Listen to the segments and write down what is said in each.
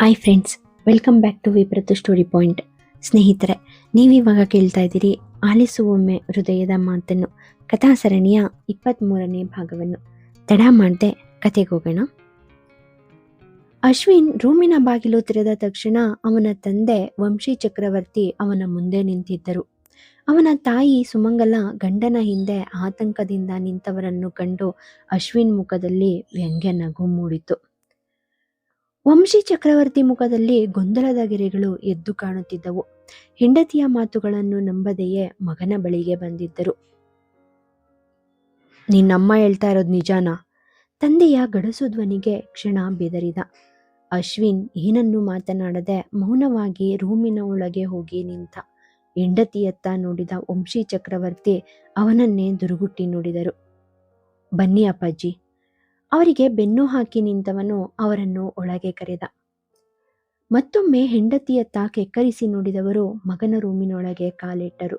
Hi friends welcome back to ವಿಪ್ರತು story point ಸ್ನೇಹಿತರೆ, ನೀವಿವಾಗ ಕೇಳ್ತಾ ಇದ್ದೀರಿ ಆಲಿಸುವೊಮ್ಮೆ ಹೃದಯದ ಮಾತನ್ನು ಕಥಾ ಸರಣಿಯ ಇಪ್ಪತ್ತ್ಮೂರನೇ ಭಾಗವನ್ನು. ತಡ ಮಾಡದೆ ಕತೆಗೆ ಹೋಗೋಣ. ಅಶ್ವಿನ್ ರೂಮಿನ ಬಾಗಿಲು ತೆರೆದ ತಕ್ಷಣ ಅವನ ತಂದೆ ವಂಶಿ ಚಕ್ರವರ್ತಿ ಅವನ ಮುಂದೆ ನಿಂತಿದ್ದರು. ಅವನ ತಾಯಿ ಸುಮಂಗಲ ಗಂಡನ ಹಿಂದೆ ಆತಂಕದಿಂದ ನಿಂತವರನ್ನು ಕಂಡು ಅಶ್ವಿನ್ ಮುಖದಲ್ಲಿ ವ್ಯಂಗ್ಯ ನಗು ಮೂಡಿತು. ವಂಶಿ ಚಕ್ರವರ್ತಿ ಮುಖದಲ್ಲಿ ಗೊಂದಲದ ಗೆರೆಗಳು ಎದ್ದು ಕಾಣುತ್ತಿದ್ದವು. ಹೆಂಡತಿಯ ಮಾತುಗಳನ್ನು ನಂಬದೆಯೇ ಮಗನ ಬಳಿಗೆ ಬಂದಿದ್ದರು. ನಿನ್ನಮ್ಮ ಹೇಳ್ತಾ ಇರೋದು ನಿಜಾನಾ? ತಂದೆಯ ಗಡಸು ಧ್ವನಿಗೆ ಕ್ಷಣ ಬೆದರಿದ. ಅಶ್ವಿನ್ ಏನನ್ನೂ ಮಾತನಾಡದೆ ಮೌನವಾಗಿ ರೂಮಿನ ಒಳಗೆ ಹೋಗಿ ನಿಂತ. ಹೆಂಡತಿಯತ್ತ ನೋಡಿದ ವಂಶಿ ಚಕ್ರವರ್ತಿ ಅವನನ್ನೇ ದುರುಗುಟ್ಟಿ ನೋಡಿದರು. ಬನ್ನಿ ಅಪ್ಪಾಜಿ ಅವರಿಗೆ ಬೆನ್ನು ಹಾಕಿ ನಿಂತವನು ಅವರನ್ನು ಒಳಗೆ ಕರೆದ. ಮತ್ತೊಮ್ಮೆ ಹೆಂಡತಿಯತ್ತ ಕೆಕ್ಕರಿಸಿ ನೋಡಿದವರು ಮಗನ ರೂಮಿನೊಳಗೆ ಕಾಲಿಟ್ಟರು.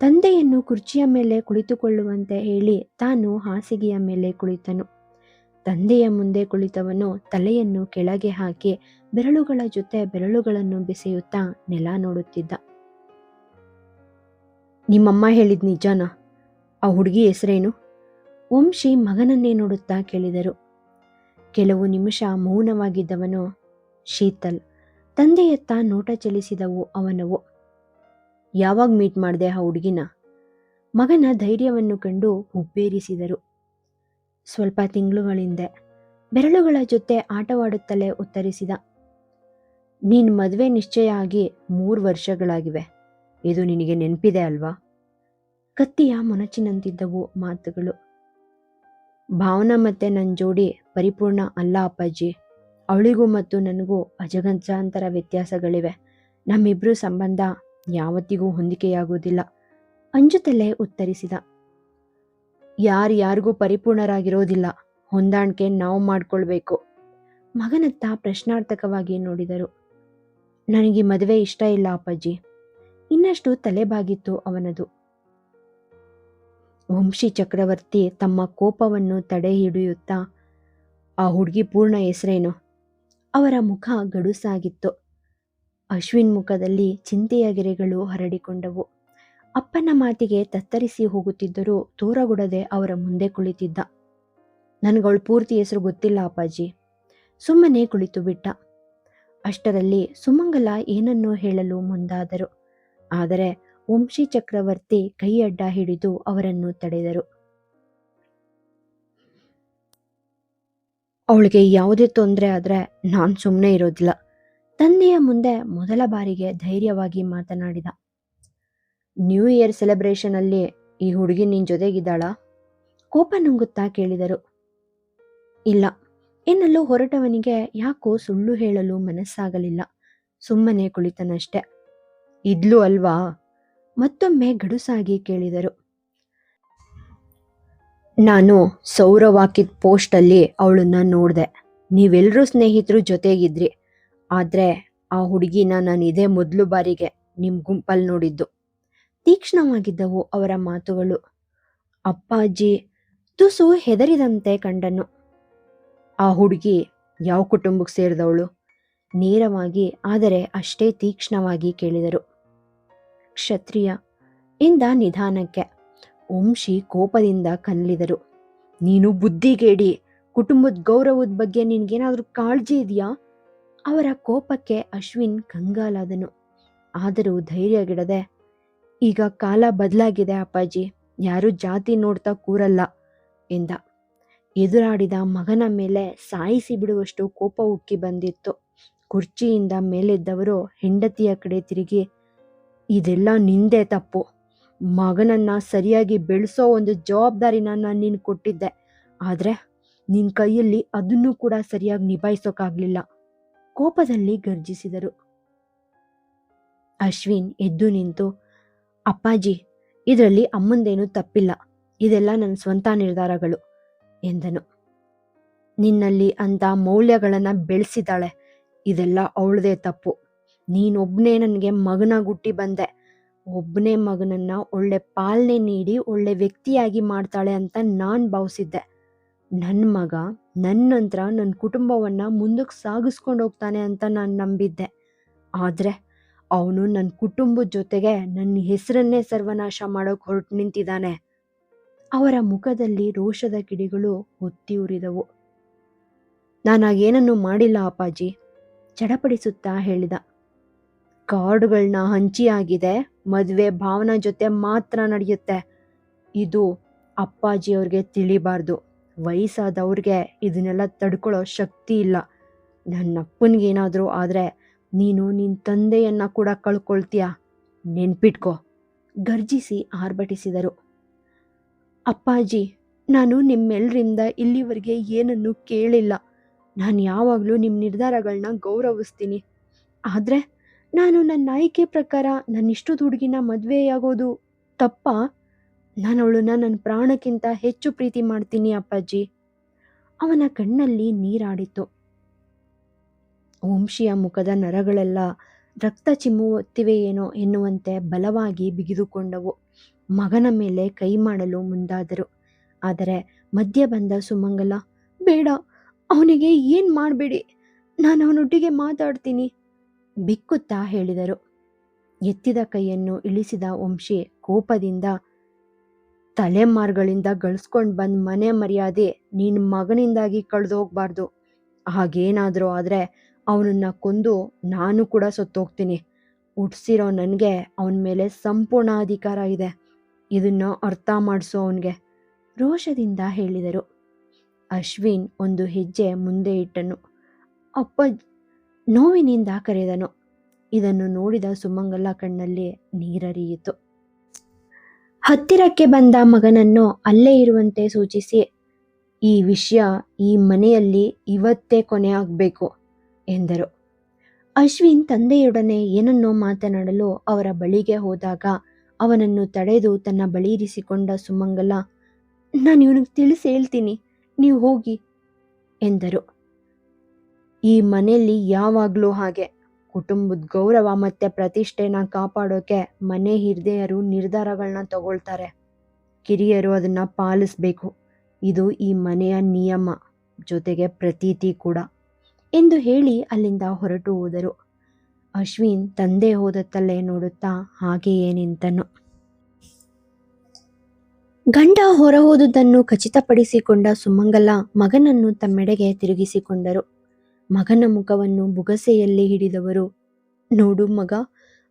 ತಂದೆಯನ್ನು ಕುರ್ಚಿಯ ಮೇಲೆ ಕುಳಿತುಕೊಳ್ಳುವಂತೆ ಹೇಳಿ ತಾನು ಹಾಸಿಗೆಯ ಮೇಲೆ ಕುಳಿತನು. ತಂದೆಯ ಮುಂದೆ ಕುಳಿತವನು ತಲೆಯನ್ನು ಕೆಳಗೆ ಹಾಕಿ ಬೆರಳುಗಳ ಜೊತೆ ಬೆರಳುಗಳನ್ನು ಬೆಸೆಯುತ್ತಾ ನೆಲ ನೋಡುತ್ತಿದ್ದ. ನಿಮ್ಮಮ್ಮ ಹೇಳಿದ್ ನಿಜಾನ? ಆ ಹುಡುಗಿ ಹೆಸರೇನು? ವಂಶಿ ಮಗನನ್ನೇ ನೋಡುತ್ತಾ ಕೇಳಿದರು. ಕೆಲವು ನಿಮಿಷ ಮೌನವಾಗಿದ್ದವನು ಶೀತಲ್. ತಂದೆಯತ್ತ ನೋಟ ಚಲಿಸಿದವು ಅವನವು. ಯಾವಾಗ ಮೀಟ್ ಮಾಡಿದೆ ಆ ಹುಡುಗಿನ? ಮಗನ ಧೈರ್ಯವನ್ನು ಕಂಡು ಹುಬ್ಬೇರಿಸಿದರು ಸ್ವಲ್ಪ ತಿಂಗಳುಗಳಿಂದೆ ಬೆರಳುಗಳ ಜೊತೆ ಆಟವಾಡುತ್ತಲೇ ಉತ್ತರಿಸಿದ. ನೀನ್ ಮದುವೆ ನಿಶ್ಚಯ ಆಗಿ ಮೂರು ವರ್ಷಗಳಾಗಿವೆ. ಇದು ನಿನಗೆ ನೆನಪಿದೆ ಅಲ್ವಾ? ಕತ್ತಿಯ ಮೊನಚಿನಂತಿದ್ದವು ಮಾತುಗಳು. ಭಾವನಾ ಮತ್ತು ನನ್ನ ಜೋಡಿ ಪರಿಪೂರ್ಣ ಅಲ್ಲ ಅಪ್ಪಾಜಿ. ಅವಳಿಗೂ ಮತ್ತು ನನಗೂ ಅಜಗಜಾಂತರ ವ್ಯತ್ಯಾಸಗಳಿವೆ. ನಮ್ಮಿಬ್ಬರೂ ಸಂಬಂಧ ಯಾವತ್ತಿಗೂ ಹೊಂದಿಕೆಯಾಗುವುದಿಲ್ಲ. ಅಂಜುತ್ತಲೇ ಉತ್ತರಿಸಿದ. ಯಾರು ಯಾರಿಗೂ ಪರಿಪೂರ್ಣರಾಗಿರೋದಿಲ್ಲ. ಹೊಂದಾಣಿಕೆ ನಾವು ಮಾಡಿಕೊಳ್ಬೇಕು. ಮಗನತ್ತ ಪ್ರಶ್ನಾರ್ಥಕವಾಗಿ ನೋಡಿದರು. ನನಗೆ ಮದುವೆ ಇಷ್ಟ ಇಲ್ಲ ಅಪ್ಪಾಜಿ. ಇನ್ನಷ್ಟು ತಲೆಬಾಗಿತ್ತು ಅವನದು. ವಂಶಿ ಚಕ್ರವರ್ತಿ ತಮ್ಮ ಕೋಪವನ್ನು ತಡೆ ಹಿಡಿಯುತ್ತಾ ಆ ಹುಡುಗಿ ಪೂರ್ಣ ಹೆಸರೇನು? ಅವರ ಮುಖ ಗಡುಸಾಗಿತ್ತು. ಅಶ್ವಿನ್ ಮುಖದಲ್ಲಿ ಚಿಂತೆಯ ಗೆರೆಗಳು ಹರಡಿಕೊಂಡವು. ಅಪ್ಪನ ಮಾತಿಗೆ ತತ್ತರಿಸಿ ಹೋಗುತ್ತಿದ್ದರೂ ತೋರಗೊಡದೆ ಅವರ ಮುಂದೆ ಕುಳಿತಿದ್ದ. ನನಗಳು ಪೂರ್ತಿ ಹೆಸರು ಗೊತ್ತಿಲ್ಲ, ಅಪ್ಪಾಜಿ. ಸುಮ್ಮನೆ ಕುಳಿತು ಬಿಟ್ಟ. ಅಷ್ಟರಲ್ಲಿ ಸುಮಂಗಲ ಏನನ್ನೋ ಹೇಳಲು ಮುಂದಾದರು. ಆದರೆ ವಂಶಿ ಚಕ್ರವರ್ತಿ ಕೈ ಅಡ್ಡ ಹಿಡಿದು ಅವರನ್ನು ತಡೆದರು. ಅವಳಿಗೆ ಯಾವುದೇ ತೊಂದರೆ ಆದ್ರೆ ನಾನು ಸುಮ್ಮನೆ ಇರೋದಿಲ್ಲ. ತಂದೆಯ ಮುಂದೆ ಮೊದಲ ಬಾರಿಗೆ ಧೈರ್ಯವಾಗಿ ಮಾತನಾಡಿದ. ನ್ಯೂ ಇಯರ್ ಸೆಲೆಬ್ರೇಷನ್ ಅಲ್ಲಿ ಈ ಹುಡುಗಿ ನಿನ್ ಜೊತೆಗಿದ್ದಾಳ? ಕೋಪ ನುಂಗುತ್ತಾ ಕೇಳಿದರು. ಇಲ್ಲ ಎನ್ನಲ್ಲೂ ಹೊರಟವನಿಗೆ ಯಾಕೋ ಸುಳ್ಳು ಹೇಳಲು ಮನಸ್ಸಾಗಲಿಲ್ಲ. ಸುಮ್ಮನೆ ಕುಳಿತನಷ್ಟೆ. ಇದ್ಲು ಅಲ್ವಾ? ಮತ್ತೊಮ್ಮೆ ಗಡುಸಾಗಿ ಕೇಳಿದರು. ನಾನು ಸೌರವಾಕಿದ ಪೋಸ್ಟಲ್ಲಿ ಅವಳನ್ನ ನೋಡಿದೆ. ನೀವೆಲ್ಲರೂ ಸ್ನೇಹಿತರು ಜೊತೆಗಿದ್ರಿ. ಆದರೆ ಆ ಹುಡುಗಿನ ನಾನು ಇದೇ ಮೊದಲು ಬಾರಿಗೆ ನಿಮ್ಮ ಗುಂಪಲ್ಲಿ ನೋಡಿದ್ದು. ತೀಕ್ಷ್ಣವಾಗಿದ್ದವು ಅವರ ಮಾತುಗಳು. ಅಪ್ಪಾಜಿ, ತುಸು ಹೆದರಿದಂತೆ ಕಂಡನು. ಆ ಹುಡುಗಿ ಯಾವ ಕುಟುಂಬಕ್ಕೆ ಸೇರಿದವಳು? ನೇರವಾಗಿ, ಆದರೆ ಅಷ್ಟೇ ತೀಕ್ಷ್ಣವಾಗಿ ಕೇಳಿದರು. ಕ್ಷತ್ರಿಯ. ಇಂದ ನಿಧಾನಕ್ಕೆ. ವಂಶಿ ಕೋಪದಿಂದ ಕನ್ನಲಿದರು ನೀನು ಬುದ್ಧಿಗೇಡಿ. ಕುಟುಂಬದ ಗೌರವದ ಬಗ್ಗೆ ನಿನಗೇನಾದರೂ ಕಾಳಜಿ ಇದೆಯಾ? ಅವರ ಕೋಪಕ್ಕೆ ಅಶ್ವಿನ್ ಕಂಗಾಲಾದನು. ಆದರೂ ಧೈರ್ಯಗಿಡದೆ ಈಗ ಕಾಲ ಬದಲಾಗಿದೆ ಅಪ್ಪಾಜಿ. ಯಾರು ಜಾತಿ ನೋಡ್ತಾ ಕೂರಲ್ಲ, ಎಂದ. ಎದುರಾಡಿದ ಮಗನ ಮೇಲೆ ಸಾಯಿಸಿ ಬಿಡುವಷ್ಟು ಕೋಪ ಉಕ್ಕಿ ಬಂದಿತ್ತು. ಕುರ್ಚಿಯಿಂದ ಮೇಲೆದ್ದವರು ಹೆಂಡತಿಯ ಕಡೆ ತಿರುಗಿ ಇದೆಲ್ಲ ನಿಂದೆ ತಪ್ಪು. ಮಗನನ್ನ ಸರಿಯಾಗಿ ಬೆಳೆಸೋ ಒಂದು ಜವಾಬ್ದಾರಿನ ನಾನು ನೀನು ಕೊಟ್ಟಿದ್ದೆ. ಆದರೆ ನಿನ್ನ ಕೈಯಲ್ಲಿ ಅದನ್ನು ಕೂಡ ಸರಿಯಾಗಿ ನಿಭಾಯಿಸೋಕ್ಕಾಗಲಿಲ್ಲ ಕೋಪದಲ್ಲಿ ಗರ್ಜಿಸಿದರು ಅಶ್ವಿನ್ ಎದ್ದು ನಿಂತು, ಅಪ್ಪಾಜಿ, ಇದರಲ್ಲಿ ಅಮ್ಮಂದೇನೂ ತಪ್ಪಿಲ್ಲ. ಇದೆಲ್ಲ ನನ್ನ ಸ್ವಂತ ನಿರ್ಧಾರಗಳು, ಎಂದನು. ನಿನ್ನಲ್ಲಿ ಅಂತ ಮೌಲ್ಯಗಳನ್ನು ಬೆಳೆಸಿದ್ದಾಳೆ. ಇದೆಲ್ಲ ಅವಳದೇ ತಪ್ಪು. ನೀನೊಬ್ನೇ ನನಗೆ ಮಗನ ಹುಟ್ಟಿ ಬಂದೆ. ಒಬ್ಬನೇ ಮಗನನ್ನ ಒಳ್ಳೆ ಪಾಲನೆ ನೀಡಿ, ಒಳ್ಳೆ ವ್ಯಕ್ತಿಯಾಗಿ ಮಾಡ್ತಾಳೆ ಅಂತ ನಾನು ಭಾವಿಸಿದ್ದೆ. ನನ್ನ ಮಗ ನನ್ನ ನಂತರ ನನ್ನ ಕುಟುಂಬವನ್ನು ಮುಂದಕ್ಕೆ ಸಾಗಿಸ್ಕೊಂಡು ಹೋಗ್ತಾನೆ ಅಂತ ನಾನು ನಂಬಿದ್ದೆ. ಆದರೆ ಅವನು ನನ್ನ ಕುಟುಂಬದ ಜೊತೆಗೆ ನನ್ನ ಹೆಸರನ್ನೇ ಸರ್ವನಾಶ ಮಾಡೋಕೆ ಹೊರಟು ನಿಂತಿದ್ದಾನೆ ಅವರ ಮುಖದಲ್ಲಿ ರೋಷದ ಕಿಡಿಗಳು ಹೊತ್ತಿ ಉರಿದವು. ನಾನಾಗೇನನ್ನು ಮಾಡಿಲ್ಲ ಅಪ್ಪಾಜಿ. ಚಡಪಡಿಸುತ್ತಾ ಹೇಳಿದ. ಕಾರ್ಡುಗಳನ್ನ ಹಂಚಿಯಾಗಿದೆ. ಮದುವೆ ಭಾವನಾ ಜೊತೆ ಮಾತ್ರ ನಡೆಯುತ್ತೆ. ಇದು ಅಪ್ಪಾಜಿಯವ್ರಿಗೆ ತಿಳಿಬಾರ್ದು. ವಯಸ್ಸಾದವ್ರಿಗೆ ಇದನ್ನೆಲ್ಲ ತಡ್ಕೊಳ್ಳೋ ಶಕ್ತಿ ಇಲ್ಲ. ನನ್ನ ಅಪ್ಪನಿಗೇನಾದರೂ ಆದರೆ ನೀನು ನಿನ್ನ ತಂದೆಯನ್ನು ಕೂಡ ಕಳ್ಕೊಳ್ತೀಯ? ನೆನ್ಪಿಟ್ಕೋ. ಗರ್ಜಿಸಿ ಆರ್ಭಟಿಸಿದರು. ಅಪ್ಪಾಜಿ, ನಾನು ನಿಮ್ಮೆಲ್ಲರಿಂದ ಇಲ್ಲಿವರೆಗೆ ಏನನ್ನು ಕೇಳಿಲ್ಲ. ನಾನು ಯಾವಾಗಲೂ ನಿಮ್ಮ ನಿರ್ಧಾರಗಳನ್ನ ಗೌರವಿಸ್ತೀನಿ. ಆದರೆ ನಾನು ನನ್ನ ಆಯ್ಕೆ ಪ್ರಕಾರ ನನ್ನಿಷ್ಟದ ಹುಡುಗಿನ ಮದುವೆಯಾಗೋದು ತಪ್ಪಾ? ನಾನು ಅವಳನ್ನ ನನ್ನ ಪ್ರಾಣಕ್ಕಿಂತ ಹೆಚ್ಚು ಪ್ರೀತಿ ಮಾಡ್ತೀನಿ ಅಪ್ಪಾಜಿ. ಅವನ ಕಣ್ಣಲ್ಲಿ ನೀರಾಡಿತು ವಂಶಿಯ ಮುಖದ ನರಗಳೆಲ್ಲ ರಕ್ತ ಚಿಮ್ಮುತ್ತಿವೆಯೇನೋ ಎನ್ನುವಂತೆ ಬಲವಾಗಿ ಬಿಗಿದುಕೊಂಡವು. ಮಗನ ಮೇಲೆ ಕೈ ಮಾಡಲು ಮುಂದಾದರು. ಆದರೆ ಮಧ್ಯ ಬಂದ ಸುಮಂಗಲ, ಬೇಡ, ಅವನಿಗೆ ಏನು ಮಾಡಬೇಡಿ? ನಾನು ಅವನೊಟ್ಟಿಗೆ ಮಾತಾಡ್ತೀನಿ. ಬಿಕ್ಕುತ್ತಾ ಹೇಳಿದರು. ಎತ್ತಿದ ಕೈಯನ್ನು ಇಳಿಸಿದ ವಂಶಿ ಕೋಪದಿಂದ, ತಲೆಮಾರುಗಳಿಂದ ಗಳಿಸ್ಕೊಂಡು ಬಂದ ಮನೆ ಮರ್ಯಾದೆ ನಿನ್ನ ಮಗನಿಂದಾಗಿ ಕಳೆದು ಹೋಗ್ಬಾರ್ದು. ಹಾಗೇನಾದರೂ ಆದರೆ ಅವನನ್ನು ಕೊಂದು ನಾನು ಕೂಡ ಸತ್ತೋಗ್ತೀನಿ. ಹುಟ್ಟಿಸಿರೋ ನನಗೆ ಅವನ ಮೇಲೆ ಸಂಪೂರ್ಣ ಅಧಿಕಾರ ಇದೆ. ಇದನ್ನು ಅರ್ಥ ಮಾಡಿಸು ಅವನಿಗೆ, ರೋಷದಿಂದ ಹೇಳಿದರು. ಅಶ್ವಿನ್ ಒಂದು ಹೆಜ್ಜೆ ಮುಂದೆ ಇಟ್ಟನು. ಅಪ್ಪ ನೋವಿನಿಂದ ಕರೆದನು. ಇದನ್ನು ನೋಡಿದ ಸುಮಂಗಲ ಕಣ್ಣಲ್ಲಿ ನೀರರಿಯಿತು. ಹತ್ತಿರಕ್ಕೆ ಬಂದ ಮಗನನ್ನು ಅಲ್ಲೇ ಇರುವಂತೆ ಸೂಚಿಸಿ, ಈ ವಿಷಯ ಈ ಮನೆಯಲ್ಲಿ ಇವತ್ತೇ ಕೊನೆ ಆಗಬೇಕು, ಎಂದರು. ಅಶ್ವಿನ್ ತಂದೆಯೊಡನೆ ಏನನ್ನೋ ಮಾತನಾಡಲು ಅವರ ಬಳಿಗೆ ಹೋದಾಗ ಅವನನ್ನು ತಡೆದು ತನ್ನ ಬಳಿ ಇರಿಸಿಕೊಂಡ ಸುಮಂಗಲ, ನಾನು ಇವನಿಗೆ ತಿಳಿಸಿ ಹೇಳ್ತೀನಿ, ನೀವು ಹೋಗಿ, ಎಂದರು. ಈ ಮನೆಯಲ್ಲಿ ಯಾವಾಗಲೂ ಹಾಗೆ. ಕುಟುಂಬದ ಗೌರವ ಮತ್ತು ಪ್ರತಿಷ್ಠೆನ ಕಾಪಾಡೋಕೆ ಮನೆ ಹಿರಿಯರು ನಿರ್ಧಾರಗಳನ್ನ ತಗೊಳ್ತಾರೆ. ಕಿರಿಯರು ಅದನ್ನು ಪಾಲಿಸಬೇಕು. ಇದು ಈ ಮನೆಯ ನಿಯಮ. ಜೊತೆಗೆ ಪ್ರತೀತಿ ಕೂಡ. ಎಂದು ಹೇಳಿ ಅಲ್ಲಿಂದ ಹೊರಟು ಹೋದರು. ಅಶ್ವಿನ್ ತಂದೆ ಹೋದತ್ತಲ್ಲೇ ನೋಡುತ್ತಾ ಹಾಗೆಯೇ ನಿಂತನು. ಗಂಡ ಹೊರಹೋದುದನ್ನು ಖಚಿತಪಡಿಸಿಕೊಂಡ ಸುಮಂಗಲ ಮಗನನ್ನು ತಮ್ಮೆಡೆಗೆ ತಿರುಗಿಸಿಕೊಂಡರು. ಮಗನ ಮುಖವನ್ನು ಬುಗಸೆಯಲ್ಲಿ ಹಿಡಿದವರು. ನೋಡು ಮಗ,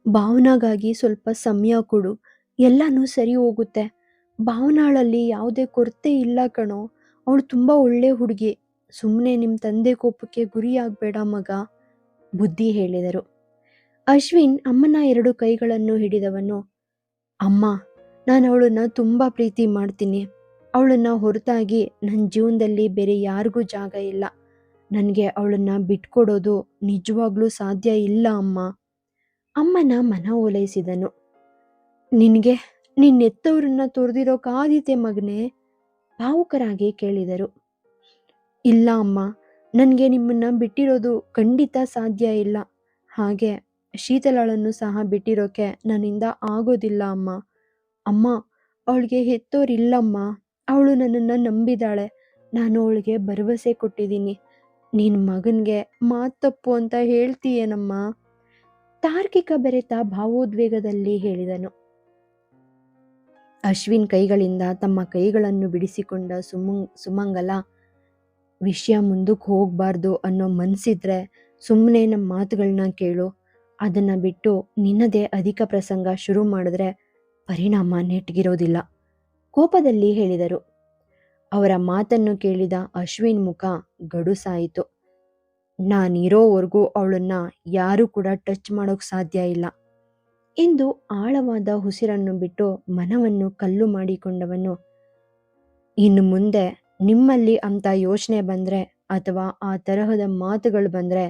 ಭಾವನಾಗಾಗಿ ಸ್ವಲ್ಪ ಸಮಯ ಕೊಡು, ಎಲ್ಲನೂ ಸರಿ ಹೋಗುತ್ತೆ. ಭಾವನಾಳಲ್ಲಿ ಯಾವುದೇ ಕೊರತೆ ಇಲ್ಲ ಕಣೋ, ಅವಳು ತುಂಬ ಒಳ್ಳೆ ಹುಡುಗಿ. ಸುಮ್ಮನೆ ನಿಮ್ಮ ತಂದೆ ಕೋಪಕ್ಕೆ ಗುರಿಯಾಗಬೇಡ ಮಗ, ಬುದ್ಧಿ ಹೇಳಿದರು. ಅಶ್ವಿನ್ ಅಮ್ಮನ ಎರಡು ಕೈಗಳನ್ನು ಹಿಡಿದವನು. ಅಮ್ಮ, ನಾನು ಅವಳನ್ನ ತುಂಬ ಪ್ರೀತಿ ಮಾಡ್ತೀನಿ. ಅವಳನ್ನ ಹೊರತಾಗಿ ನನ್ನ ಜೀವನದಲ್ಲಿ ಬೇರೆ ಯಾರಿಗೂ ಜಾಗ ಇಲ್ಲ. ನನಗೆ ಅವಳನ್ನ ಬಿಟ್ಕೊಡೋದು ನಿಜವಾಗ್ಲೂ ಸಾಧ್ಯ ಇಲ್ಲ, ಅಮ್ಮ. ಅಮ್ಮನ ಮನ ಓಲೈಸಿದನು. ನಿನಗೆ ನಿನ್ನೆತ್ತವ್ರನ್ನ ಕಾದಿತೆ ಮಗನೇ, ಭಾವುಕರಾಗಿ ಕೇಳಿದರು. ಇಲ್ಲ, ಅಮ್ಮ. ನನಗೆ ನಿಮ್ಮನ್ನ ಬಿಟ್ಟಿರೋದು ಖಂಡಿತ ಸಾಧ್ಯ ಇಲ್ಲ. ಹಾಗೆ ಶೀತಲಾಳನ್ನು ಸಹ ಬಿಟ್ಟಿರೋಕೆ ನನ್ನಿಂದ ಆಗೋದಿಲ್ಲ, ಅಮ್ಮ. ಅಮ್ಮ, ಅವಳಿಗೆ ಹೆತ್ತೋರಿಲ್ಲಮ್ಮ. ಅವಳು ನನ್ನನ್ನು ನಂಬಿದಾಳೆ. ನಾನು ಅವಳಿಗೆ ಭರವಸೆ ಕೊಟ್ಟಿದ್ದೀನಿ. ನಿನ್ನ ಮಗನಿಗೆ ಮಾತಪ್ಪು ತಪ್ಪು ಅಂತ ಹೇಳ್ತೀಯೇನಮ್ಮ? ತಾರ್ಕಿಕ ಬೆರೆತ ಭಾವೋದ್ವೇಗದಲ್ಲಿ ಹೇಳಿದನು. ಅಶ್ವಿನ್ ಕೈಗಳಿಂದ ತಮ್ಮ ಕೈಗಳನ್ನು ಬಿಡಿಸಿಕೊಂಡ ಸುಮಂಗ್ ಸುಮಂಗಲ, ವಿಷಯ ಮುಂದಕ್ಕೆ ಹೋಗ್ಬಾರ್ದು ಅನ್ನೋ ಮನ್ಸಿದ್ರೆ ಸುಮ್ಮನೆ ನಮ್ಮ ಮಾತುಗಳನ್ನ ಕೇಳು. ಅದನ್ನ ಬಿಟ್ಟು ನಿನ್ನದೇ ಅಧಿಕ ಪ್ರಸಂಗ ಶುರು ಮಾಡಿದ್ರೆ ಪರಿಣಾಮ ನೆಟ್ಗಿರೋದಿಲ್ಲ. ಕೋಪದಲ್ಲಿ ಹೇಳಿದರು. ಅವರ ಮಾತನ್ನು ಕೇಳಿದ ಅಶ್ವಿನ್ ಮುಖ ಗಡುಸಾಯಿತು. ನಾನಿರೋವರೆಗೂ ಅವಳನ್ನ ಯಾರೂ ಕೂಡ ಟಚ್ ಮಾಡೋಕ್ ಸಾಧ್ಯ ಇಲ್ಲ. ಎಂದು ಆಳವಾದ ಉಸಿರನ್ನು ಬಿಟ್ಟು ಮನವನ್ನು ಕಲ್ಲು ಮಾಡಿಕೊಂಡವನು, ಇನ್ನು ಮುಂದೆ ನಿಮ್ಮಲ್ಲಿ ಅಂತ ಯೋಚನೆ ಬಂದರೆ ಅಥವಾ ಆ ತರಹದ ಮಾತುಗಳು ಬಂದರೆ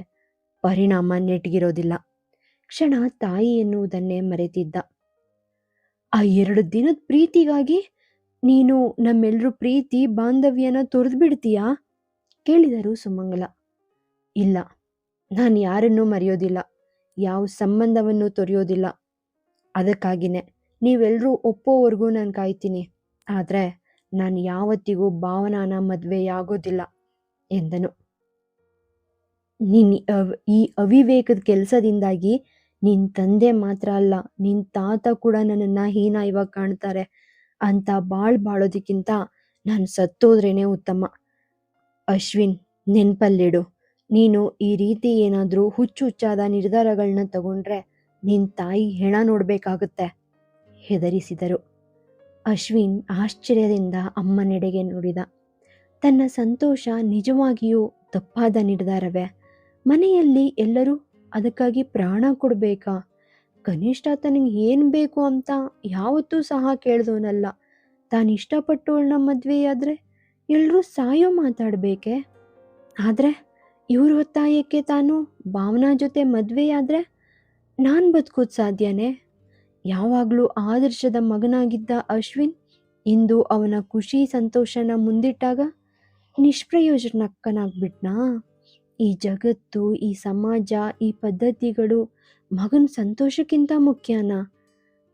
ಪರಿಣಾಮ ನೆಟ್ಗಿರೋದಿಲ್ಲ ಕ್ಷಣ ತಾಯಿ ಎನ್ನುವುದನ್ನೇ ಮರೆತಿದ್ದ. ಆ ಎರಡು ದಿನದ ಪ್ರೀತಿಗಾಗಿ ನೀನು ನಮ್ಮೆಲ್ಲರೂ ಪ್ರೀತಿ ಬಾಂಧವ್ಯನ ತೊರೆದು ಬಿಡ್ತೀಯಾ ಕೇಳಿದರು ಸುಮಂಗಲ. ಇಲ್ಲ, ನಾನು ಯಾರನ್ನೂ ಮರೆಯೋದಿಲ್ಲ. ಯಾವ ಸಂಬಂಧವನ್ನು ತೊರೆಯೋದಿಲ್ಲ. ಅದಕ್ಕಾಗಿನೇ ನೀವೆಲ್ಲರೂ ಒಪ್ಪೋವರೆಗೂ ನಾನು ಕಾಯ್ತೀನಿ. ಆದರೆ ನಾನು ಯಾವತ್ತಿಗೂ ಭಾವನಾನ ಮದುವೆಯಾಗೋದಿಲ್ಲ, ಎಂದನು. ನಿನ್ನ ಈ ಅವಿವೇಕದ ಕೆಲಸದಿಂದಾಗಿ ನಿನ್ನ ತಂದೆ ಮಾತ್ರ ಅಲ್ಲ ನಿನ್ನ ತಾತ ಕೂಡ ನನ್ನನ್ನ ಹೀನಾಯವಾಗಿ ಕಾಣ್ತಾರೆ. ಅಂತ ಬಾಳ್ ಬಾಳೋದಕ್ಕಿಂತ ನಾನು ಸತ್ತೋದ್ರೇನೆ ಉತ್ತಮ. ಅಶ್ವಿನ್, ನೆನ್ಪಲ್ಲಿಡು. ನೀನು ಈ ರೀತಿ ಏನಾದರೂ ಹುಚ್ಚು ಹುಚ್ಚಾದ ನಿರ್ಧಾರಗಳನ್ನ ತಗೊಂಡ್ರೆ ನಿನ್ ತಾಯಿ ಹೆಣ ನೋಡಬೇಕಾಗುತ್ತೆ, ಹೆದರಿಸಿದರು. ಅಶ್ವಿನ್ ಆಶ್ಚರ್ಯದಿಂದ ಅಮ್ಮನೆಡೆಗೆ ನೋಡಿದ. ತನ್ನ ಸಂತೋಷ ನಿಜವಾಗಿಯೂ ತಪ್ಪಾದ ನಿರ್ಧಾರವೇ? ಮನೆಯಲ್ಲಿ ಎಲ್ಲರೂ ಅದಕ್ಕಾಗಿ ಪ್ರಾಣ ಕೊಡ್ಬೇಕಾ? ಕನಿಷ್ಠ ತನಗೆ ಏನು ಬೇಕು ಅಂತ ಯಾವತ್ತೂ ಸಹ ಕೇಳ್ದವನಲ್ಲ. ತಾನು ಇಷ್ಟಪಟ್ಟವಳನ್ನ ಮದುವೆಯಾದರೆ ಎಲ್ಲರೂ ಸಾಯೋ ಮಾತಾಡಬೇಕೆ? ಆದ್ರೆ ಇವ್ರ ಒತ್ತಾಯಕ್ಕೆ ತಾನು ಭಾವನಾ ಜೊತೆ ಮದುವೆಯಾದರೆ ನಾನು ಬದುಕೋದ್ ಸಾಧ್ಯನೇ? ಯಾವಾಗಲೂ ಆದರ್ಶದ ಮಗನಾಗಿದ್ದ ಅಶ್ವಿನ್ ಇಂದು ಅವನ ಖುಷಿ ಸಂತೋಷನ ಮುಂದಿಟ್ಟಾಗ ನಿಷ್ಪ್ರಯೋಜನಕ್ಕನಾಗ್ಬಿಟ್ನಾ? ಈ ಜಗತ್ತು, ಈ ಸಮಾಜ, ಈ ಪದ್ಧತಿಗಳು ಮಗನ ಸಂತೋಷಕ್ಕಿಂತ ಮುಖ್ಯನಾ?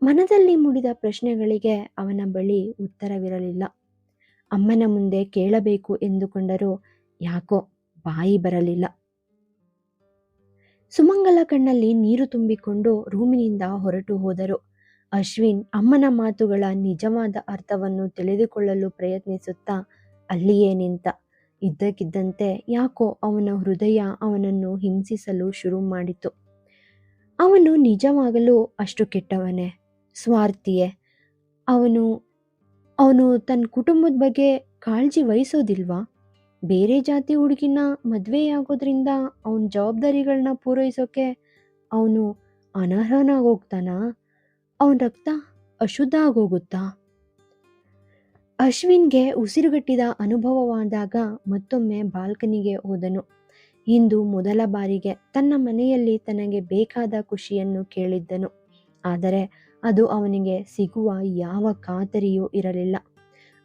ಮನದಲ್ಲಿ ಮೂಡಿದ ಪ್ರಶ್ನೆಗಳಿಗೆ ಅವನ ಬಳಿ ಉತ್ತರವಿರಲಿಲ್ಲ. ಅಮ್ಮನ ಮುಂದೆ ಕೇಳಬೇಕು ಎಂದುಕೊಂಡರೂ ಯಾಕೋ ಬಾಯಿ ಬರಲಿಲ್ಲ. ಸುಮಂಗಲ ಕಣ್ಣಲ್ಲಿ ನೀರು ತುಂಬಿಕೊಂಡು ರೂಮಿನಿಂದ ಹೊರಟು ಹೋದರು. ಅಶ್ವಿನ್ ಅಮ್ಮನ ಮಾತುಗಳ ನಿಜವಾದ ಅರ್ಥವನ್ನು ತಿಳಿದುಕೊಳ್ಳಲು ಪ್ರಯತ್ನಿಸುತ್ತಾ ಅಲ್ಲಿಯೇ ನಿಂತ ಇದ್ದಕ್ಕಿದ್ದಂತೆ ಯಾಕೋ ಅವನ ಹೃದಯ ಅವನನ್ನು ಹಿಂಸಿಸಲು ಶುರು ಮಾಡಿತು. ಅವನು ನಿಜವಾಗಲೂ ಅಷ್ಟು ಕೆಟ್ಟವನೇ? ಸ್ವಾರ್ಥಿಯೇ? ಅವನು ಅವನು ತನ್ನ ಕುಟುಂಬದ ಬಗ್ಗೆ ಕಾಳಜಿ ವಹಿಸೋದಿಲ್ವಾ? ಬೇರೆ ಜಾತಿ ಹುಡುಗಿನ ಮದುವೆಯಾಗೋದ್ರಿಂದ ಅವನ ಜವಾಬ್ದಾರಿಗಳನ್ನ ಪೂರೈಸೋಕೆ ಅವನು ಅನರ್ಹನಾಗೋಗ್ತಾನಾ? ಅವನ ರಕ್ತ ಅಶುದ್ಧ ಆಗೋಗುತ್ತಾ? ಅಶ್ವಿನ್ಗೆ ಉಸಿರುಗಟ್ಟಿದ ಅನುಭವವಾದಾಗ ಮತ್ತೊಮ್ಮೆ ಬಾಲ್ಕನಿಗೆ ಹೋದನು. ಇಂದು ಮೊದಲ ಬಾರಿಗೆ ತನ್ನ ಮನೆಯಲ್ಲಿ ತನಗೆ ಬೇಕಾದ ಖುಷಿಯನ್ನು ಕೇಳಿದ್ದನು. ಆದರೆ ಅದು ಅವನಿಗೆ ಸಿಗುವ ಯಾವ ಖಾತರಿಯೂ ಇರಲಿಲ್ಲ.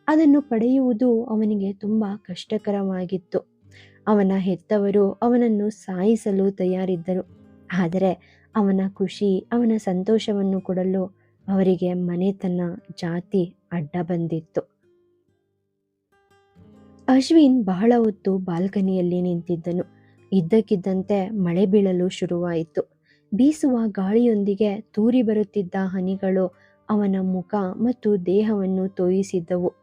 ಅದನ್ನು ಪಡೆಯುವುದು ಅವನಿಗೆ ತುಂಬಾ ಕಷ್ಟಕರವಾಗಿತ್ತು. ಅವನ ಹೆತ್ತವರು ಅವನನ್ನು ಸಾಯಿಸಲು ತಯಾರಿದ್ದರು. ಆದರೆ ಅವನ ಖುಷಿ, ಅವನ ಸಂತೋಷವನ್ನು ಕೊಡಲು ಅವರಿಗೆ ಮನೆತನ ಜಾತಿ ಅಡ್ಡ ಬಂದಿತ್ತು. ಅಶ್ವಿನ್ ಬಹಳ ಹೊತ್ತು ಬಾಲ್ಕನಿಯಲ್ಲಿ ನಿಂತಿದ್ದನು. ಇದ್ದಕ್ಕಿದ್ದಂತೆ ಮಳೆ ಬೀಳಲು ಶುರುವಾಯಿತು. ಬೀಸುವ ಗಾಳಿಯೊಂದಿಗೆ ತೂರಿ ಬರುತ್ತಿದ್ದ ಹನಿಗಳು ಅವನ ಮುಖ ಮತ್ತು ದೇಹವನ್ನು ತೋಯಿಸಿದ್ದವು.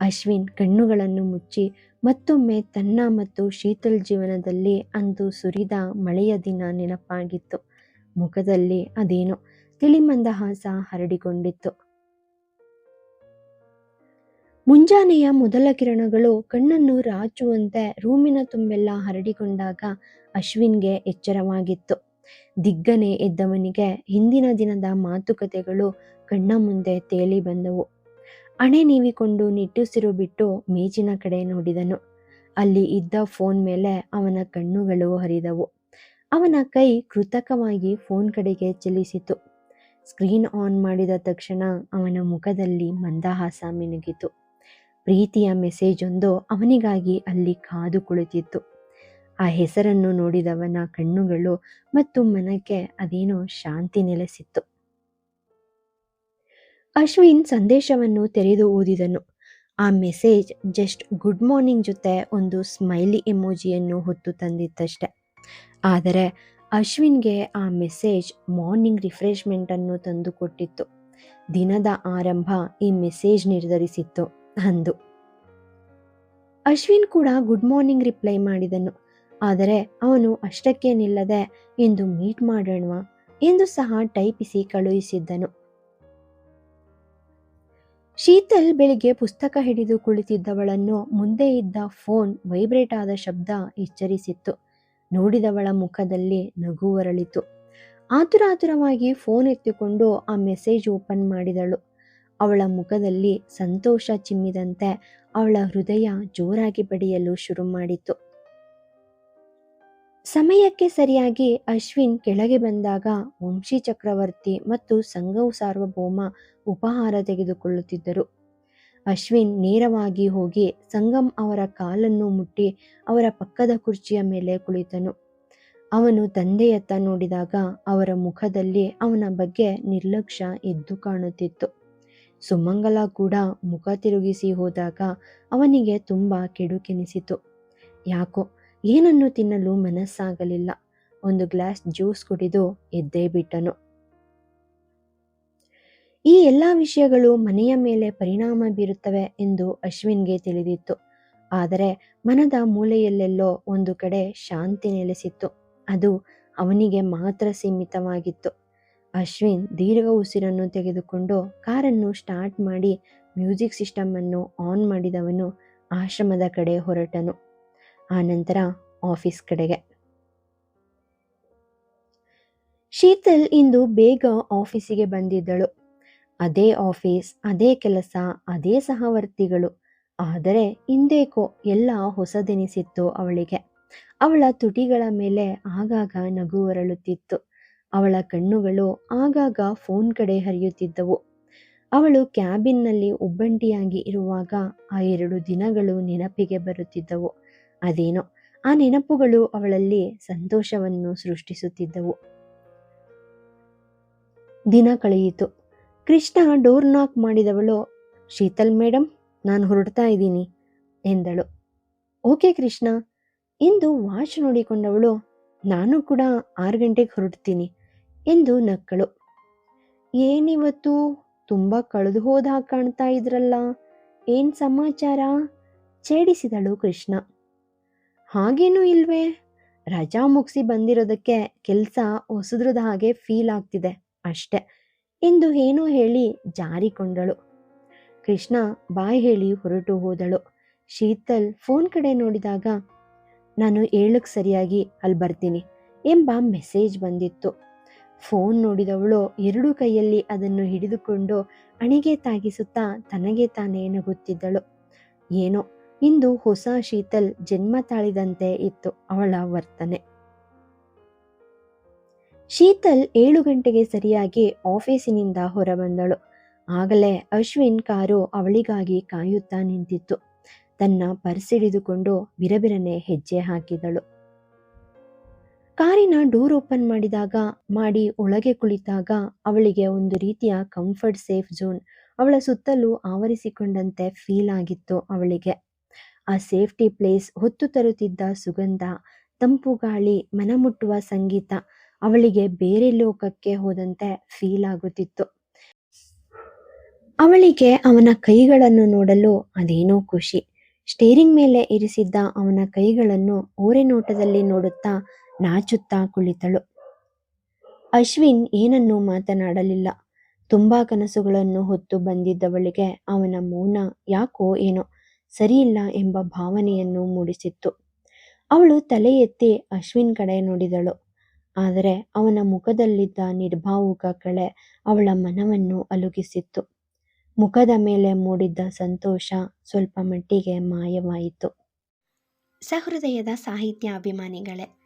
ಅಶ್ವಿನ್ ಕಣ್ಣುಗಳನ್ನು ಮುಚ್ಚಿ, ಮತ್ತೊಮ್ಮೆ ತನ್ನ ಮತ್ತು ಶೀತಲ್ ಜೀವನದಲ್ಲಿ ಅಂದು ಸುರಿದ ಮಳೆಯ ದಿನ ನೆನಪಾಗಿತ್ತು. ಮುಖದಲ್ಲಿ ಅದೇನೋ ತಿಳಿಮಂದಹಾಸ ಹರಡಿಕೊಂಡಿತ್ತು. ಮುಂಜಾನೆಯ ಮೊದಲ ಕಿರಣಗಳು ಕಣ್ಣನ್ನು ರಾಚುವಂತೆ ರೂಮಿನ ತುಂಬೆಲ್ಲ ಹರಡಿಕೊಂಡಾಗ ಅಶ್ವಿನ್ಗೆ ಎಚ್ಚರವಾಗಿತ್ತು. ದಿಗ್ಗನೆ ಎದ್ದವನಿಗೆ ಹಿಂದಿನ ದಿನದ ಮಾತುಕತೆಗಳು ಕಣ್ಣ ಮುಂದೆ ತೇಲಿ ಬಂದವು. ಅಣೆ ನೀವಿಕೊಂಡು ನಿಟ್ಟುಸಿರು ಬಿಟ್ಟು ಮೇಜಿನ ಕಡೆ ನೋಡಿದನು. ಅಲ್ಲಿ ಇದ್ದ ಫೋನ್ ಮೇಲೆ ಅವನ ಕಣ್ಣುಗಳು ಹರಿದವು. ಅವನ ಕೈ ಕೃತಕವಾಗಿ ಫೋನ್ ಕಡೆಗೆ ಚಲಿಸಿತು. ಸ್ಕ್ರೀನ್ ಆನ್ ಮಾಡಿದ ತಕ್ಷಣ ಅವನ ಮುಖದಲ್ಲಿ ಮಂದಹಾಸ ಮಿನುಗಿತು. ಪ್ರೀತಿಯ ಮೆಸೇಜ್ ಒಂದು ಅವನಿಗಾಗಿ ಅಲ್ಲಿ ಕಾದು ಕುಳಿತಿತ್ತು ಆ ಹೆಸರನ್ನು ನೋಡಿದವನ ಕಣ್ಣುಗಳು ಮತ್ತು ಮನಕ್ಕೆ ಅದೇನೋ ಶಾಂತಿ ನೆಲೆಸಿತ್ತು. ಅಶ್ವಿನ್ ಸಂದೇಶವನ್ನು ತೆರೆದು ಓದಿದನು. ಆ ಮೆಸೇಜ್ ಜಸ್ಟ್ ಗುಡ್ ಮಾರ್ನಿಂಗ್ ಜೊತೆ ಒಂದು ಸ್ಮೈಲಿ ಎಮೋಜಿಯನ್ನು ಹೊತ್ತು ತಂದಿತ್ತಷ್ಟೆ. ಆದರೆ ಅಶ್ವಿನ್ಗೆ ಆ ಮೆಸೇಜ್ ಮಾರ್ನಿಂಗ್ ರಿಫ್ರೆಶ್ಮೆಂಟ್ ಅನ್ನು ತಂದು ಕೊಟ್ಟಿತ್ತು ದಿನದ ಆರಂಭ ಈ ಮೆಸೇಜ್ ನಿರ್ಧರಿಸಿತ್ತು. ಅಂದು. ಅಶ್ವಿನ್ ಕೂಡ ಗುಡ್ ಮಾರ್ನಿಂಗ್ ರಿಪ್ಲೈ ಮಾಡಿದನು. ಆದರೆ ಅವನು ಅಷ್ಟಕ್ಕೇನಿಲ್ಲದೆ ಎಂದು ಮೀಟ್ ಮಾಡೋಣ ಎಂದು ಸಹ ಟೈಪಿಸಿ ಕಳುಹಿಸಿದ್ದನು. ಶೀತಲ್ ಬೆಳಿಗ್ಗೆ ಪುಸ್ತಕ ಹಿಡಿದು ಕುಳಿತಿದ್ದವಳನ್ನು ಮುಂದೆ ಇದ್ದ ಫೋನ್ ವೈಬ್ರೇಟ್ ಆದ ಶಬ್ದ ಎಚ್ಚರಿಸಿತ್ತು. ನೋಡಿದವಳ ಮುಖದಲ್ಲಿ ನಗು ಅರಳಿತು ಆತುರಾತುರವಾಗಿ ಫೋನ್ ಎತ್ತಿಕೊಂಡು ಆ ಮೆಸೇಜ್ ಓಪನ್ ಮಾಡಿದಳು. ಅವಳ ಮುಖದಲ್ಲಿ ಸಂತೋಷ ಚಿಮ್ಮಿದಂತೆ ಅವಳ ಹೃದಯ ಜೋರಾಗಿ ಬಡಿಯಲು ಶುರು ಮಾಡಿತು. ಸಮಯಕ್ಕೆ ಸರಿಯಾಗಿ ಅಶ್ವಿನ್ ಕೆಳಗೆ ಬಂದಾಗ ವಂಶಿ ಚಕ್ರವರ್ತಿ ಮತ್ತು ಸಂಘವು ಸಾರ್ವಭೌಮ ಉಪಹಾರ ತೆಗೆದುಕೊಳ್ಳುತ್ತಿದ್ದರು. ಅಶ್ವಿನ್ ನೇರವಾಗಿ ಹೋಗಿ ಸಂಗಮ್ ಅವರ ಕಾಲನ್ನು ಮುಟ್ಟಿ ಅವರ ಪಕ್ಕದ ಕುರ್ಚಿಯ ಮೇಲೆ ಕುಳಿತನು. ಅವನು ತಂದೆಯತ್ತ ನೋಡಿದಾಗ ಅವರ ಮುಖದಲ್ಲಿ ಅವನ ಬಗ್ಗೆ ನಿರ್ಲಕ್ಷ್ಯ ಎದ್ದು ಕಾಣುತ್ತಿತ್ತು. ಸುಮಂಗಲ ಕೂಡ ಮುಖ ತಿರುಗಿಸಿ ಹೋದಾಗ ಅವನಿಗೆ ತುಂಬಾ ಕೆಡುಕೆನಿಸಿತು. ಯಾಕೋ, ಏನನ್ನು ತಿನ್ನಲು ಮನಸ್ಸಾಗಲಿಲ್ಲ. ಒಂದು ಗ್ಲಾಸ್ ಜ್ಯೂಸ್ ಕುಡಿದು ಎದ್ದೇ ಬಿಟ್ಟನು. ಈ ಎಲ್ಲ ವಿಷಯಗಳು ಮನೆಯ ಮೇಲೆ ಪರಿಣಾಮ ಬೀರುತ್ತವೆ ಎಂದು ಅಶ್ವಿನ್ಗೆ ತಿಳಿದಿತ್ತು. ಆದರೆ ಮನದ ಮೂಲೆಯಲ್ಲೆಲ್ಲೋ ಒಂದು ಕಡೆ ಶಾಂತಿ ನೆಲೆಸಿತ್ತು. ಅದು ಅವನಿಗೆ ಮಾತ್ರ ಸೀಮಿತವಾಗಿತ್ತು. ಅಶ್ವಿನ್ ದೀರ್ಘ ಉಸಿರನ್ನು ತೆಗೆದುಕೊಂಡು ಕಾರನ್ನು ಸ್ಟಾರ್ಟ್ ಮಾಡಿ ಮ್ಯೂಸಿಕ್ ಸಿಸ್ಟಮ್ ಅನ್ನು ಆನ್ ಮಾಡಿದವನು ಆಶ್ರಮದ ಕಡೆ ಹೊರಟನು. ಆನಂತರ ಆಫೀಸ್ ಕಡೆಗೆ. ಶೀತಲ್ ಇಂದು ಬೇಗ ಆಫೀಸಿಗೆ ಬಂದಿದ್ದಳು. ಅದೇ ಆಫೀಸ್, ಅದೇ ಕೆಲಸ, ಅದೇ ಸಹವರ್ತಿಗಳು. ಆದರೆ ಇಂದೇಕೋ ಎಲ್ಲ ಹೊಸದೆನಿಸಿತ್ತು ಅವಳಿಗೆ. ಅವಳ ತುಟಿಗಳ ಮೇಲೆ ಆಗಾಗ ನಗು ಹೊರಳುತ್ತಿತ್ತು ಅವಳ ಕಣ್ಣುಗಳು ಆಗಾಗ ಫೋನ್ ಕಡೆ ಹರಿಯುತ್ತಿದ್ದವು. ಅವಳು ಕ್ಯಾಬಿನ್ನಲ್ಲಿ ಒಬ್ಬಂಟಿಯಾಗಿ ಇರುವಾಗ ಆ ಎರಡು ದಿನಗಳು ನೆನಪಿಗೆ ಬರುತ್ತಿದ್ದವು. ಅದೇನೋ, ಆ ನೆನಪುಗಳು ಅವಳಲ್ಲಿ ಸಂತೋಷವನ್ನು ಸೃಷ್ಟಿಸುತ್ತಿದ್ದವು. ದಿನ ಕಳೆಯಿತು. ಕೃಷ್ಣ ಡೋರ್ ನಾಕ್ ಮಾಡಿದವಳು, ಶೀತಲ್ ಮೇಡಮ್ ನಾನು ಹೊರಡ್ತಾ ಇದ್ದೀನಿ, ಎಂದಳು. ಓಕೆ ಕೃಷ್ಣ. ಎಂದು ವಾಚ್ ನೋಡಿಕೊಂಡವಳು, ನಾನು ಕೂಡ ಆರು ಗಂಟೆಗೆ ಹೊರಡ್ತೀನಿ. ಎಂದು ನಕ್ಕಳು. ಏನಿವತ್ತು? ತುಂಬ ಕಳೆದು ಹೋದ ಕಾಣ್ತಾ ಇದ್ರಲ್ಲ. ಏನ್ ಸಮಾಚಾರ? ಛೇಡಿಸಿದಳು ಕೃಷ್ಣ. ಹಾಗೇನೂ ಇಲ್ವೇ? ರಜಾ ಮುಗಿಸಿ ಬಂದಿರೋದಕ್ಕೆ ಕೆಲಸ ಹೊಸದ್ರದ ಹಾಗೆ ಫೀಲ್ ಆಗ್ತಿದೆ ಅಷ್ಟೆ ಎಂದು ಏನೋ ಹೇಳಿ ಜಾರಿಕೊಂಡಳು. ಕೃಷ್ಣ ಬಾಯಿ ಹೇಳಿ ಹೊರಟು ಹೋದಳು. ಶೀತಲ್ ಫೋನ್ ಕಡೆ ನೋಡಿದಾಗ, ನಾನು ಏಳಕ್ಕೆ ಸರಿಯಾಗಿ ಅಲ್ಲಿ ಬರ್ತೀನಿ ಎಂಬ ಮೆಸೇಜ್ ಬಂದಿತ್ತು. ಫೋನ್ ನೋಡಿದವಳು ಎರಡು ಕೈಯಲ್ಲಿ ಅದನ್ನು ಹಿಡಿದುಕೊಂಡು ಅಣಿಗೆ ತಾಗಿಸುತ್ತಾ ತನಗೆ ತಾನೇ ನಗುತ್ತಿದ್ದಳು. ಏನೋ, ಇಂದು ಹೊಸ ಶೀತಲ್ ಜನ್ಮ ತಾಳಿದಂತೆ ಇತ್ತು ಅವಳ ವರ್ತನೆ. ಶೀತಲ್ ಏಳು ಗಂಟೆಗೆ ಸರಿಯಾಗಿ ಆಫೀಸಿನಿಂದ ಹೊರಬಂದಳು. ಆಗಲೇ ಅಶ್ವಿನ್ ಕಾರು ಅವಳಿಗಾಗಿ ಕಾಯುತ್ತಾ ನಿಂತಿತ್ತು. ತನ್ನ ಪರ್ಸಿಡಿದುಕೊಂಡು ಬಿರಬಿರನೆ ಹೆಜ್ಜೆ ಹಾಕಿದಳು. ಕಾರಿನ ಡೋರ್ ಓಪನ್ ಮಾಡಿದಾಗ, ಮಾಡಿ ಒಳಗೆ ಕುಳಿತಾಗ ಅವಳಿಗೆ ಒಂದು ರೀತಿಯ ಕಂಫರ್ಟ್ ಸೇಫ್ ಝೋನ್ ಅವಳ ಸುತ್ತಲೂ ಆವರಿಸಿಕೊಂಡಂತೆ ಫೀಲ್ ಆಗಿತ್ತು ಅವಳಿಗೆ. ಆ ಸೇಫ್ಟಿ ಪ್ಲೇಸ್ ಹೊತ್ತು ತರುತ್ತಿದ್ದ ಸುಗಂಧ, ತಂಪು ಗಾಳಿ, ಮನಮುಟ್ಟುವ ಸಂಗೀತ ಅವಳಿಗೆ ಬೇರೆ ಲೋಕಕ್ಕೆ ಹೋದಂತೆ ಫೀಲ್ ಆಗುತ್ತಿತ್ತು. ಅವಳಿಗೆ ಅವನ ಕೈಗಳನ್ನು ನೋಡಲು ಅದೇನೋ ಖುಷಿ. ಸ್ಟೇರಿಂಗ್ ಮೇಲೆ ಇರಿಸಿದ್ದ ಅವನ ಕೈಗಳನ್ನು ಓರೆ ನೋಟದಲ್ಲಿ ನೋಡುತ್ತಾ ನಾಚುತ್ತಾ ಕುಳಿತಳು. ಅಶ್ವಿನ್ ಏನನ್ನೂ ಮಾತನಾಡಲಿಲ್ಲ. ತುಂಬಾ ಕನಸುಗಳನ್ನು ಹೊತ್ತು ಬಂದಿದ್ದವಳಿಗೆ ಅವನ ಮೌನ ಯಾಕೋ ಏನೋ ಸರಿಯಿಲ್ಲ ಎಂಬ ಭಾವನೆಯನ್ನು ಮೂಡಿಸಿತ್ತು. ಅವಳು ತಲೆ ಎತ್ತಿ ಅಶ್ವಿನ್ ಕಡೆ ನೋಡಿದಳು. ಆದರೆ ಅವನ ಮುಖದಲ್ಲಿದ್ದ ನಿರ್ಭಾವುಕ ಕಳೆ ಅವಳ ಮನವನ್ನು ಅಲುಗಿಸಿತ್ತು. ಮುಖದ ಮೇಲೆ ಮೂಡಿದ್ದ ಸಂತೋಷ ಸ್ವಲ್ಪ ಮಟ್ಟಿಗೆ ಮಾಯವಾಯಿತು. ಸಹೃದಯದ ಸಾಹಿತ್ಯ ಅಭಿಮಾನಿಗಳೇ